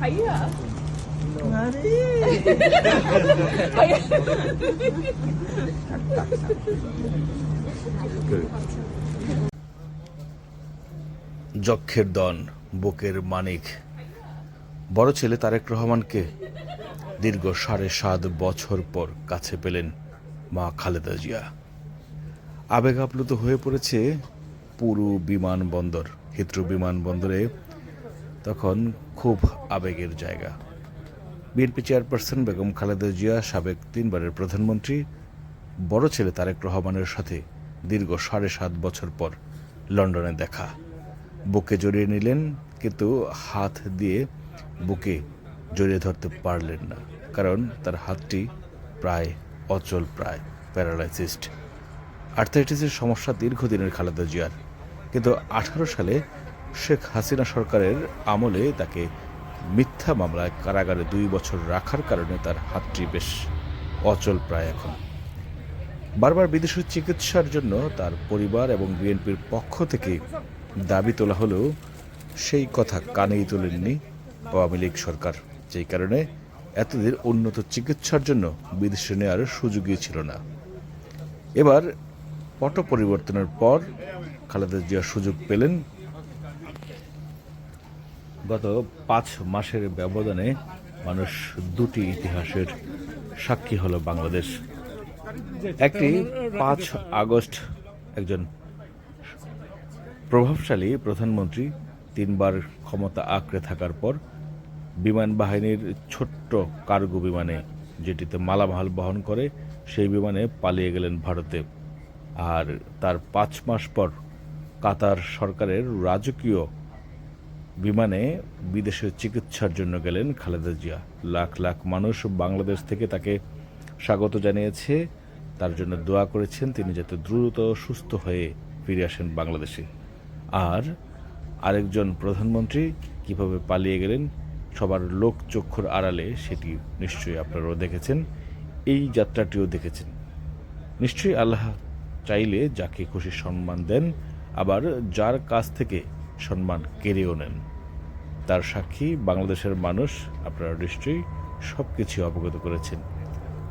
ভাইয়া আরে ভাইয়া যক্ষের দন বুকের মানিক। বড় ছেলে তারেক রহমানকে দীর্ঘ সাড়ে সাত বছর পর কাছে পেলেন মা খালেদা জিয়া। আবেগ আপ্লুত হয়ে পড়েছে পুরো বিমানবন্দর হিথ্রো বিমানবন্দরে তখন খুব আবেগের জায়গা। বিএনপি চেয়ারপারসন বেগম খালেদা জিয়া সাবেক তিনবারের প্রধানমন্ত্রী, বড় ছেলে তারেক রহমানের সাথে দীর্ঘ সাড়ে সাত বছর পর লন্ডনে দেখা। বুকে জড়িয়ে নিলেন, কিন্তু হাত দিয়ে বুকে জড়িয়ে ধরতে পারলেন না, কারণ তার হাতটি প্রায় অচল, প্রায় প্যারালাইসিসড। আর্থাইটিসের সমস্যা দীর্ঘদিনের খালেদা জিয়ার, কিন্তু আঠারো সালে শেখ হাসিনা সরকারের আমলে তাকে মিথ্যা মামলায় কারাগারে দুই বছর রাখার কারণে তার হাতটি বেশ অচল প্রায় এখন। বারবার বিদেশের চিকিৎসার জন্য তার পরিবার এবং বিএনপির পক্ষ থেকে দাবি তোলা হলেও সেই কথা কানেই তোলেননি আওয়ামী লীগ সরকার। যেই কারণে এতদিন উন্নত চিকিৎসার জন্য বিদেশে নেওয়ার সুযোগই ছিল না। এবার পট পরিবর্তনের পর খালেদা জিয়া সুযোগ পেলেন গত পাঁচ মাসের ব্যবধানে মানুষ দুটি ইতিহাসের সাক্ষী হলো বাংলাদেশ। একটি পাঁচ আগস্ট একজন প্রভাবশালী প্রধানমন্ত্রী তিনবার ক্ষমতা আঁকড়ে থাকার পর বিমান বাহিনীর ছোট্ট কার্গো বিমানে যেটিতে মালামাল বহন করে সেই বিমানে পালিয়ে গেলেন ভারতে। আর তার পাঁচ মাস পর কাতার সরকারের রাজকীয় বিমানে বিদেশে চিকিৎসার জন্য গেলেন খালেদা জিয়া। লাখ লাখ মানুষ বাংলাদেশ থেকে তাকে স্বাগত জানিয়েছে। তার জন্য দোয়া করেছেন তিনি যাতে দ্রুত সুস্থ হয়ে ফিরে আসেন বাংলাদেশে। আর আরেকজন প্রধানমন্ত্রী কীভাবে পালিয়ে গেলেন, সবার লোক চক্ষুর আড়ালে সেটি নিশ্চয়ই আপনারাও দেখেছেন, এই যাত্রাটিও দেখেছেন। নিশ্চয়ই আল্লাহ চাইলে যাকে খুশি সম্মান দেন, আবার যার কাছ থেকে সম্মান কেড়েও নেন। তার সাক্ষী বাংলাদেশের মানুষ আপনারা নিশ্চয়ই সব কিছু অবগত করেছেন।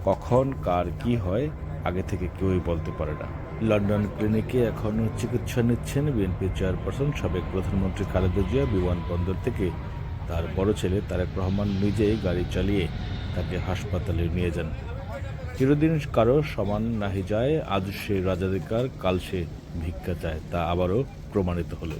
কখন, কার, কি হয়, আগে থেকে কেউই বলতে পারে না। লন্ডন ক্লিনিকে এখন চিকিৎসা নিচ্ছেন বিএনপি চেয়ারপারসন সাবেক প্রধানমন্ত্রী খালেদা জিয়া বিমানবন্দর থেকে। তার বড় ছেলে তারেক রহমান নিজেই গাড়ি চালিয়ে তাকে হাসপাতালে নিয়ে যান। চিরদিন কারও সমান নাহি যায়, আজ সে রাজাধিকার, কাল সে ভিক্ষা চায়, তা আবারও প্রমাণিত হলো।